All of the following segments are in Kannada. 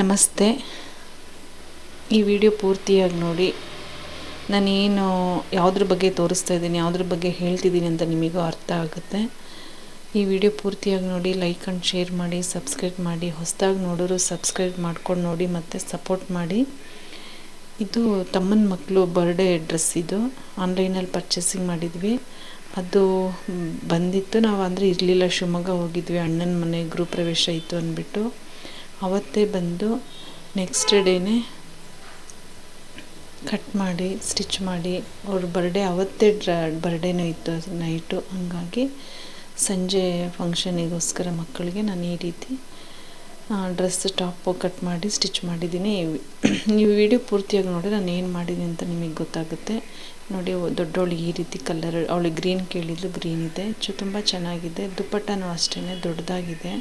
ನಮಸ್ತೆ. ಈ ವಿಡಿಯೋ ಪೂರ್ತಿಯಾಗಿ ನೋಡಿ. ನಾನೇನು ಯಾವುದ್ರ ಬಗ್ಗೆ ತೋರಿಸ್ತಾ ಇದ್ದೀನಿ, ಯಾವುದ್ರ ಬಗ್ಗೆ ಹೇಳ್ತಿದ್ದೀನಿ ಅಂತ ನಿಮಗೂ ಅರ್ಥ ಆಗುತ್ತೆ. ಈ ವಿಡಿಯೋ ಪೂರ್ತಿಯಾಗಿ ನೋಡಿ, ಲೈಕ್ ಆ್ಯಂಡ್ ಶೇರ್ ಮಾಡಿ, ಸಬ್ಸ್ಕ್ರೈಬ್ ಮಾಡಿ, ಹೊಸದಾಗಿ ನೋಡೋರು ಸಬ್ಸ್ಕ್ರೈಬ್ ಮಾಡ್ಕೊಂಡು ನೋಡಿ ಮತ್ತು ಸಪೋರ್ಟ್ ಮಾಡಿ. ಇದು ತಮ್ಮನ ಮಕ್ಕಳು ಬರ್ಡೇ ಡ್ರೆಸ್ ಇದು. ಆನ್ಲೈನಲ್ಲಿ ಪರ್ಚೇಸಿಂಗ್ ಮಾಡಿದ್ವಿ. ಅದು ಬಂದಿತ್ತು. ನಾವು ಅಂದರೆ ಇರಲಿಲ್ಲ, ಶಿವಮೊಗ್ಗ ಹೋಗಿದ್ವಿ, ಅಣ್ಣನ ಮನೆ ಗೃಹ ಪ್ರವೇಶ ಇತ್ತು ಅಂದ್ಬಿಟ್ಟು. ಅವತ್ತೇ ಬಂದು ನೆಕ್ಸ್ಟ್ ಡೇನೇ ಕಟ್ ಮಾಡಿ ಸ್ಟಿಚ್ ಮಾಡಿ, ಅವ್ರ ಬರ್ಡೇ ಅವತ್ತೇ ಡ್ರ ಬರ್ಡೇನೂ ಇತ್ತು ನೈಟು ಹಂಗಾಗಿ ಸಂಜೆ ಫಂಕ್ಷನಿಗೋಸ್ಕರ ಮಕ್ಕಳಿಗೆ ನಾನು ಈ ರೀತಿ ಡ್ರೆಸ್ ಟಾಪು ಕಟ್ ಮಾಡಿ ಸ್ಟಿಚ್ ಮಾಡಿದ್ದೀನಿ. ನೀವು ವಿಡಿಯೋ ಪೂರ್ತಿಯಾಗಿ ನೋಡಿ ನಾನು ಏನು ಮಾಡಿದ್ದೀನಿ ಅಂತ ನಿಮಗೆ ಗೊತ್ತಾಗುತ್ತೆ. ನೋಡಿ ದೊಡ್ಡವಳಿಗೆ ಈ ರೀತಿ ಕಲರ್ ಅವಳಿಗೆ ಗ್ರೀನ್ ಕೇಳಿದ್ಲು ಗ್ರೀನ್ ಇದೆ. ಚು, ತುಂಬ ಚೆನ್ನಾಗಿದೆ. ದುಪ್ಪಟ್ಟನೂ ಅಷ್ಟೇ ದೊಡ್ಡದಾಗಿದೆ.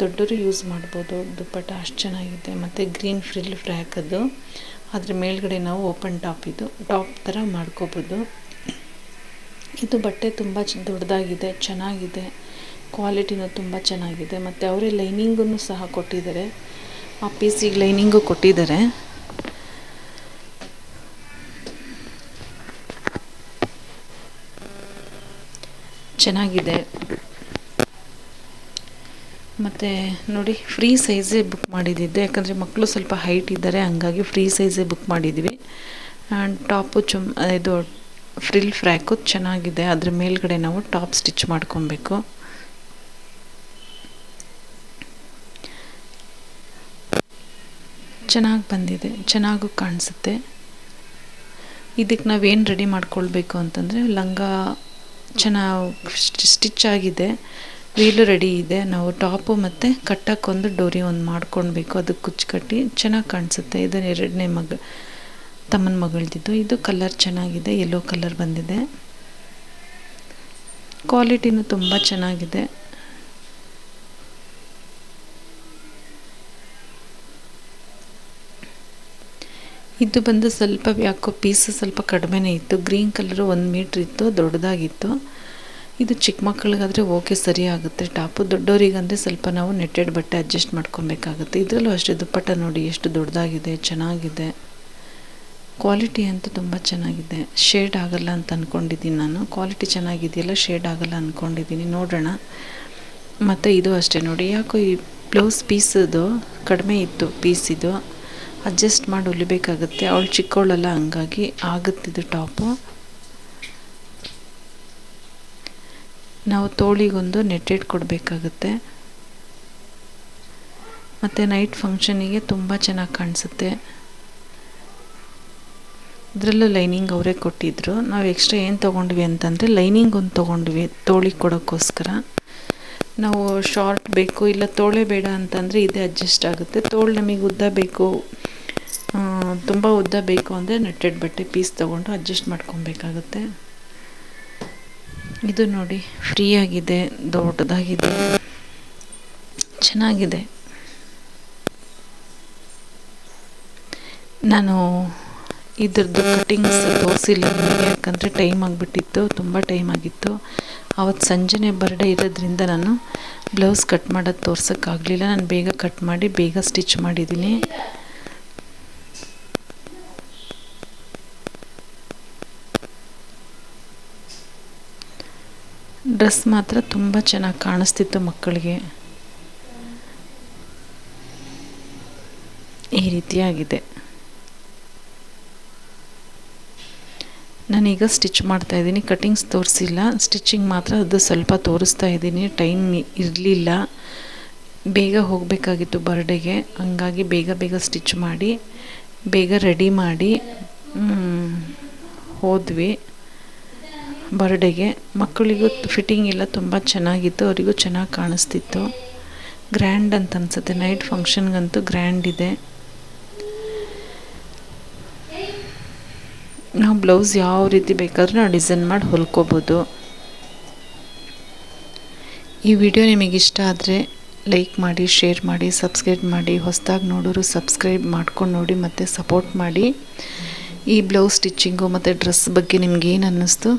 ದೊಡ್ಡವರು ಯೂಸ್ ಮಾಡ್ಬೋದು. ದುಪ್ಪಟ್ಟ ಅಷ್ಟು ಚೆನ್ನಾಗಿದೆ. ಮತ್ತು ಗ್ರೀನ್ ಫ್ರಿಲ್ ಫ್ರ್ಯಾಕ್ ಅದು ಅದ್ರ ಮೇಲ್ಗಡೆ ನಾವು ಓಪನ್ ಟಾಪ್ ಇದು. ಟಾಪ್ ಥರ ಮಾಡ್ಕೋಬೋದು. ಇದು ಬಟ್ಟೆ ತುಂಬ ದೊಡ್ಡದಾಗಿದೆ, ಚೆನ್ನಾಗಿದೆ. ಕ್ವಾಲಿಟಿನೂ ತುಂಬ ಚೆನ್ನಾಗಿದೆ. ಮತ್ತು ಅವರೇ ಲೈನಿಂಗನ್ನು ಸಹ ಕೊಟ್ಟಿದ್ದಾರೆ. ಆ ಪೀಸಿಗೆ ಲೈನಿಂಗು ಕೊಟ್ಟಿದ್ದಾರೆ. ಚೆನ್ನಾಗಿದೆ. ಮತ್ತು ನೋಡಿ ಫ್ರೀ ಸೈಜೇ ಬುಕ್ ಮಾಡಿದ್ದಿದ್ದೆ ಯಾಕಂದರೆ ಮಕ್ಕಳು ಸ್ವಲ್ಪ ಹೈಟ್ ಇದ್ದಾರೆ, ಹಂಗಾಗಿ ಫ್ರೀ ಸೈಜೇ ಬುಕ್ ಮಾಡಿದ್ವಿ. ಟಾಪು ಚುಮ್, ಇದು ಫ್ರಿಲ್ ಫ್ರ್ಯಾಕು ಚೆನ್ನಾಗಿದೆ. ಅದ್ರ ಮೇಲ್ಗಡೆ ನಾವು ಟಾಪ್ ಸ್ಟಿಚ್ ಮಾಡ್ಕೊಬೇಕು. ಚೆನ್ನಾಗಿ ಬಂದಿದೆ. ಚೆನ್ನಾಗೂ ಕಾಣಿಸುತ್ತೆ. ಇದಕ್ಕೆ ನಾವೇನು ರೆಡಿ ಮಾಡ್ಕೊಳ್ಬೇಕು ಅಂತಂದರೆ ಲಂಗ ಚೆನ್ನಾಗಿ ಸ್ಟಿಚ್ ಆಗಿದೆ. ವೀಲು ರೆಡಿ ಇದೆ. ನಾವು ಟಾಪು ಮತ್ತು ಕಟ್ಟಕ್ಕೊಂದು ಡೋರಿ ಒಂದು ಮಾಡ್ಕೊಳ್ಬೇಕು ಅದಕ್ಕೆ ಕುಚ್ಚು ಕಟ್ಟಿ ಚೆನ್ನಾಗಿ ಕಾಣಿಸುತ್ತೆ. ಇದು ಎರಡನೇ ಮಗ, ತಮ್ಮನ ಮಗಳದಿದ್ದು. ಇದು ಕಲರ್ ಚೆನ್ನಾಗಿದೆ. ಯೆಲ್ಲೋ ಕಲರ್ ಬಂದಿದೆ. ಕ್ವಾಲಿಟಿನೂ ತುಂಬ ಚೆನ್ನಾಗಿದೆ. ಇದು ಬಂದು ಸ್ವಲ್ಪ ಯಾಕೋ ಪೀಸ್ ಸ್ವಲ್ಪ ಕಡಿಮೆನೇ ಇತ್ತು. ಗ್ರೀನ್ ಕಲರು ಒಂದು ಮೀಟ್ರ್ ಇತ್ತು, ದೊಡ್ಡದಾಗಿತ್ತು. ಇದು ಚಿಕ್ಕ ಮಕ್ಕಳಿಗಾದರೆ ಓಕೆ ಸರಿ ಆಗುತ್ತೆ. ಟಾಪು ದೊಡ್ಡವರಿಗಂದರೆ ಸ್ವಲ್ಪ ನಾವು ನೆಟ್ಟೆಡ್ ಬಟ್ಟೆ ಅಡ್ಜಸ್ಟ್ ಮಾಡ್ಕೊಬೇಕಾಗುತ್ತೆ ಇದರಲ್ಲೂ ಅಷ್ಟೇ ದುಪ್ಪಟ್ಟ ನೋಡಿ ಎಷ್ಟು ದೊಡ್ಡದಾಗಿದೆ, ಚೆನ್ನಾಗಿದೆ. ಕ್ವಾಲಿಟಿ ಅಂತೂ ತುಂಬ ಚೆನ್ನಾಗಿದೆ. ಶೇಡ್ ಆಗಲ್ಲ ಅಂತ ಅಂದ್ಕೊಂಡಿದ್ದೀನಿ ನಾನು. ಕ್ವಾಲಿಟಿ ಚೆನ್ನಾಗಿದೆಯಲ್ಲ, ಶೇಡ್ ಆಗಲ್ಲ ಅಂದ್ಕೊಂಡಿದ್ದೀನಿ ನೋಡೋಣ. ಮತ್ತು ಇದು ಅಷ್ಟೇ ನೋಡಿ. ಯಾಕೋ ಈ ಬ್ಲೌಸ್ ಪೀಸದು ಕಡಿಮೆ ಇತ್ತು ಪೀಸಿದು ಅಡ್ಜಸ್ಟ್ ಮಾಡಿ ಹೊಲಿಬೇಕಾಗುತ್ತೆ ಅವಳು ಚಿಕ್ಕವಳಲ್ಲ ಹಂಗಾಗಿ ಆಗುತ್ತಿದ್ದು ಟಾಪು ನಾವು ತೋಳಿಗೊಂದು ನೆಟ್ಟೆಡ್ ಕೊಡಬೇಕಾಗುತ್ತೆ. ಮತ್ತು ನೈಟ್ ಫಂಕ್ಷನಿಗೆ ತುಂಬ ಚೆನ್ನಾಗಿ ಕಾಣಿಸುತ್ತೆ. ಇದರಲ್ಲೂ ಲೈನಿಂಗ್ ಅವರೇ ಕೊಟ್ಟಿದ್ದರು ನಾವು ಎಕ್ಸ್ಟ್ರಾ ಏನು ತೊಗೊಂಡ್ವಿ ಅಂತಂದರೆ ಲೈನಿಂಗ್ ಒಂದು ತೊಗೊಂಡ್ವಿ ತೋಳಿಗೆ ಕೊಡೋಕ್ಕೋಸ್ಕರ. ನಾವು ಶಾರ್ಟ್ ಬೇಕು, ಇಲ್ಲ ತೋಳೆ ಬೇಡ ಅಂತಂದರೆ ಇದೇ ಅಡ್ಜಸ್ಟ್ ಆಗುತ್ತೆ. ತೋಳು ನಮಗೆ ಉದ್ದ ಬೇಕು. ತುಂಬ ಉದ್ದ ಬೇಕು ಅಂದರೆ ನೆಟ್ಟೆಡ್ ಬಟ್ಟೆ ಪೀಸ್ ತೊಗೊಂಡು ಅಡ್ಜಸ್ಟ್ ಮಾಡ್ಕೊಬೇಕಾಗುತ್ತೆ. ಇದು ನೋಡಿ ಫ್ರೀ ಆಗಿದೆ, ದೊಡ್ಡದಾಗಿದೆ, ಚೆನ್ನಾಗಿದೆ. ನಾನು ಇದ್ರದ್ದು ಕಟ್ಟಿಂಗ್ಸ್ ತೋರಿಸಿಲ್ಲ ಯಾಕಂದರೆ ಟೈಮ್ ಆಗಿಬಿಟ್ಟಿತ್ತು, ತುಂಬ ಟೈಮ್ ಆಗಿತ್ತು. ಅವತ್ತು ಸಂಜೆನೇ ಬರ್ಡೇ ಇರೋದ್ರಿಂದ ನಾನು ಬ್ಲೌಸ್ ಕಟ್ ಮಾಡೋದು ತೋರ್ಸೋಕ್ಕಾಗಲಿಲ್ಲ. ನಾನು ಬೇಗ ಕಟ್ ಮಾಡಿ, ಬೇಗ ಸ್ಟಿಚ್ ಮಾಡಿದ್ದೀನಿ. ಡ್ರೆಸ್ ಮಾತ್ರ ತುಂಬ ಚೆನ್ನಾಗಿ ಕಾಣಿಸ್ತಿತ್ತು ಮಕ್ಕಳಿಗೆ. ಈ ರೀತಿಯಾಗಿದೆ. ನಾನೀಗ ಸ್ಟಿಚ್ ಮಾಡ್ತಾ ಇದ್ದೀನಿ. ಕಟ್ಟಿಂಗ್ಸ್ ತೋರಿಸಿಲ್ಲ. ಸ್ಟಿಚಿಂಗ್ ಮಾತ್ರ ಅದು ಸ್ವಲ್ಪ ತೋರಿಸ್ತಾ ಇದ್ದೀನಿ. ಟೈಮ್ ಇರಲಿಲ್ಲ. ಬೇಗ ಹೋಗಬೇಕಾಗಿತ್ತು ಬರ್ಡೆಗೆ. ಹಂಗಾಗಿ ಬೇಗ ಬೇಗ ಸ್ಟಿಚ್ ಮಾಡಿ, ಬೇಗ ರೆಡಿ ಮಾಡಿ ಹೋದ್ವಿ. ಬರ್ಡೇಗೆ. ಮಕ್ಕಳಿಗೂ ಫಿಟ್ಟಿಂಗ್ ಎಲ್ಲ ತುಂಬ ಚೆನ್ನಾಗಿತ್ತು, ಅವರಿಗೂ ಚೆನ್ನಾಗಿ ಕಾಣಿಸ್ತಿತ್ತು. ಗ್ರ್ಯಾಂಡ್ ಅಂತ ಅನಿಸುತ್ತೆ, ನೈಟ್ ಫಂಕ್ಷನ್ಗಂತೂ ಗ್ರ್ಯಾಂಡ್ ಇದೆ. ನಾವು ಬ್ಲೌಸ್ ಯಾವ ರೀತಿ ಬೇಕಾದರೂ ನಾವು ಡಿಸೈನ್ ಮಾಡಿ ಹೊಲ್ಕೋಬೋದು. ಈ ವಿಡಿಯೋ ನಿಮಗೆ ಇಷ್ಟ ಆದರೆ ಲೈಕ್ ಮಾಡಿ, ಶೇರ್ ಮಾಡಿ, ಸಬ್ಸ್ಕ್ರೈಬ್ ಮಾಡಿ, ಹೊಸದಾಗಿ ನೋಡೋರು ಸಬ್ಸ್ಕ್ರೈಬ್ ಮಾಡ್ಕೊಂಡು ನೋಡಿ ಮತ್ತು ಸಪೋರ್ಟ್ ಮಾಡಿ. ಈ ಬ್ಲೌಸ್ ಸ್ಟಿಚ್ಚಿಂಗು ಮತ್ತು ಡ್ರೆಸ್ ಬಗ್ಗೆ ನಿಮ್ಗೆ ಏನು ಅನ್ನಿಸ್ತು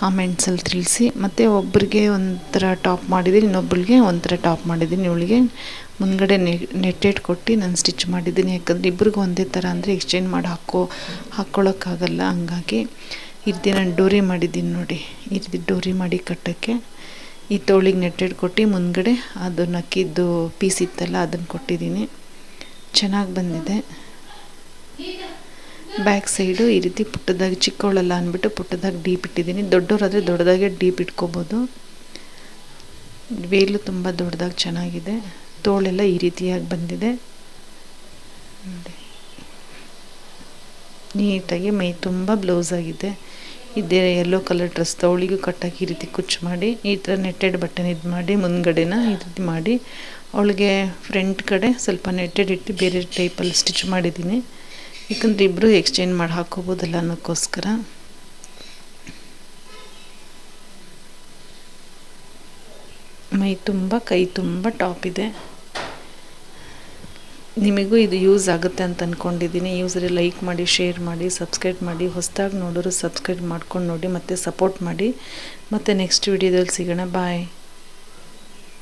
ಕಾಮೆಂಟ್ಸಲ್ಲಿ ತಿಳಿಸಿ. ಮತ್ತು ಒಬ್ಬರಿಗೆ ಒಂಥರ ಟಾಪ್ ಮಾಡಿದ್ದೀನಿ ಇನ್ನೊಬ್ಬಳಿಗೆ ಒಂಥರ ಟಾಪ್ ಮಾಡಿದ್ದೀನಿ. ಇವಳಿಗೆ ಮುಂದ್ಗಡೆ ನೆಟ್ಟೆಡ್ ಕೊಟ್ಟು ನಾನು ಸ್ಟಿಚ್ ಮಾಡಿದ್ದೀನಿ. ಯಾಕಂದರೆ ಇಬ್ರಿಗೂ ಒಂದೇ ಥರ ಅಂದರೆ ಎಕ್ಸ್ಚೇಂಜ್ ಮಾಡಿ ಹಾಕೋ ಹಾಕ್ಕೊಳ್ಳೋಕ್ಕಾಗಲ್ಲ ಹಂಗಾಗಿ ರೀತಿ ನಾನು ಡೋರಿ ಮಾಡಿದ್ದೀನಿ ನೋಡಿ. ರೀತಿ ಡೋರಿ ಮಾಡಿ ಕಟ್ಟೋಕ್ಕೆ. ಈ ತೋಳಿಗೆ ನೆಟ್ಟೆಡ್ ಕೊಟ್ಟು ಮುಂದ್ಗಡೆ ಅದನ್ನು ಅಕ್ಕಿದ್ದು ಪೀಸ್ ಇತ್ತಲ್ಲ ಅದನ್ನು ಕೊಟ್ಟಿದ್ದೀನಿ. ಚೆನ್ನಾಗಿ ಬಂದಿದೆ. ಬ್ಯಾಕ್ ಸೈಡು ಈ ರೀತಿ ಪುಟ್ಟದಾಗಿ, ಚಿಕ್ಕವಳಲ್ಲ ಅಂದ್ಬಿಟ್ಟು ಪುಟ್ಟದಾಗಿ ಡೀಪ್ ಇಟ್ಟಿದ್ದೀನಿ. ದೊಡ್ಡವರಾದರೆ ದೊಡ್ಡದಾಗೆ ಡೀಪ್ ಇಟ್ಕೋಬೋದು. ವೇಲು ತುಂಬ ದೊಡ್ಡದಾಗಿ ಚೆನ್ನಾಗಿದೆ. ತೋಳೆಲ್ಲ ಈ ರೀತಿಯಾಗಿ ಬಂದಿದೆ. ನೋಡಿ. ನೀಟಾಗಿ ಮೈ ತುಂಬ ಬ್ಲೌಸ್ ಆಗಿದೆ. ಇದೇ ಯೆಲ್ಲೋ ಕಲರ್ ಡ್ರೆಸ್ ತವಳಿಗೂ ಕಟ್ಟಾಗಿ ಈ ರೀತಿ ಕುಚ್ಚು ಮಾಡಿ, ಈ ಥರ ನೆಟ್ಟೆಡ್ ಬಟನ್ ಇದು ಮಾಡಿ, ಮುಂದ್ಗಡೆನ ಈ ರೀತಿ ಮಾಡಿ, ಅವಳಿಗೆ ಫ್ರಂಟ್ ಕಡೆ ಸ್ವಲ್ಪ ನೆಟ್ಟೆಡ್ ಇಟ್ಟು ಬೇರೆ ಟೈಪಲ್ಲಿ ಸ್ಟಿಚ್ ಮಾಡಿದ್ದೀನಿ. ಯಾಕಂದರೆ ಇಬ್ಬರು ಎಕ್ಸ್ಚೇಂಜ್ ಮಾಡಿ ಹಾಕೋಬೋದಲ್ಲ ಅನ್ನೋಕ್ಕೋಸ್ಕರ. ಮೈ ತುಂಬ, ಕೈ ತುಂಬ ಟಾಪ್ ಇದೆ. ನಿಮಗೂ ಇದು ಯೂಸ್ ಆಗುತ್ತೆ ಅಂತ ಅಂದ್ಕೊಂಡಿದ್ದೀನಿ ಯೂಸರಿ ಲೈಕ್ ಮಾಡಿ ಶೇರ್ ಮಾಡಿ ಸಬ್ಸ್ಕ್ರೈಬ್ ಮಾಡಿ, ಹೊಸದಾಗಿ ನೋಡೋರು ಸಬ್ಸ್ಕ್ರೈಬ್ ಮಾಡ್ಕೊಂಡು ನೋಡಿ ಮತ್ತು ಸಪೋರ್ಟ್ ಮಾಡಿ. ಮತ್ತು ನೆಕ್ಸ್ಟ್ ವಿಡಿಯೋದಲ್ಲಿ ಸಿಗೋಣ. ಬಾಯ್